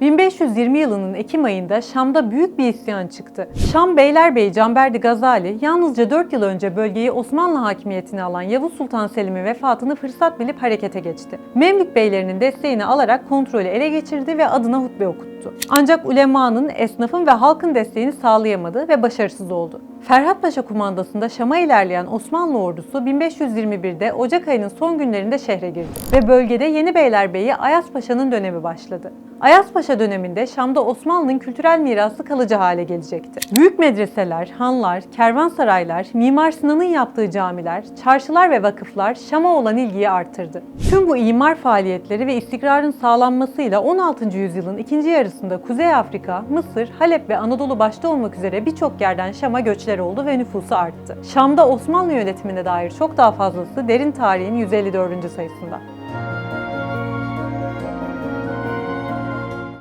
1500 1520 yılının Ekim ayında Şam'da büyük bir isyan çıktı. Şam Beylerbeyi Canberdi Gazali yalnızca 4 yıl önce bölgeyi Osmanlı hakimiyetine alan Yavuz Sultan Selim'in vefatını fırsat bilip harekete geçti. Memlük beylerinin desteğini alarak kontrolü ele geçirdi ve adına hutbe okuttu. Ancak ulemanın, esnafın ve halkın desteğini sağlayamadı ve başarısız oldu. Ferhat Paşa kumandasında Şam'a ilerleyen Osmanlı ordusu 1521'de Ocak ayının son günlerinde şehre girdi ve bölgede Yeni Beylerbeyi Ayas Paşa'nın dönemi başladı. Ayas Paşa döneminde Şam'da Osmanlı'nın kültürel mirası kalıcı hale gelecekti. Büyük medreseler, hanlar, kervansaraylar, Mimar Sinan'ın yaptığı camiler, çarşılar ve vakıflar Şam'a olan ilgiyi artırdı. Tüm bu imar faaliyetleri ve istikrarın sağlanmasıyla 16. yüzyılın ikinci yarısında Kuzey Afrika, Mısır, Halep ve Anadolu başta olmak üzere birçok yerden Şam'a göçler oldu ve nüfusu arttı. Şam'da Osmanlı yönetimine dair çok daha fazlası derin tarihin 154. sayısında.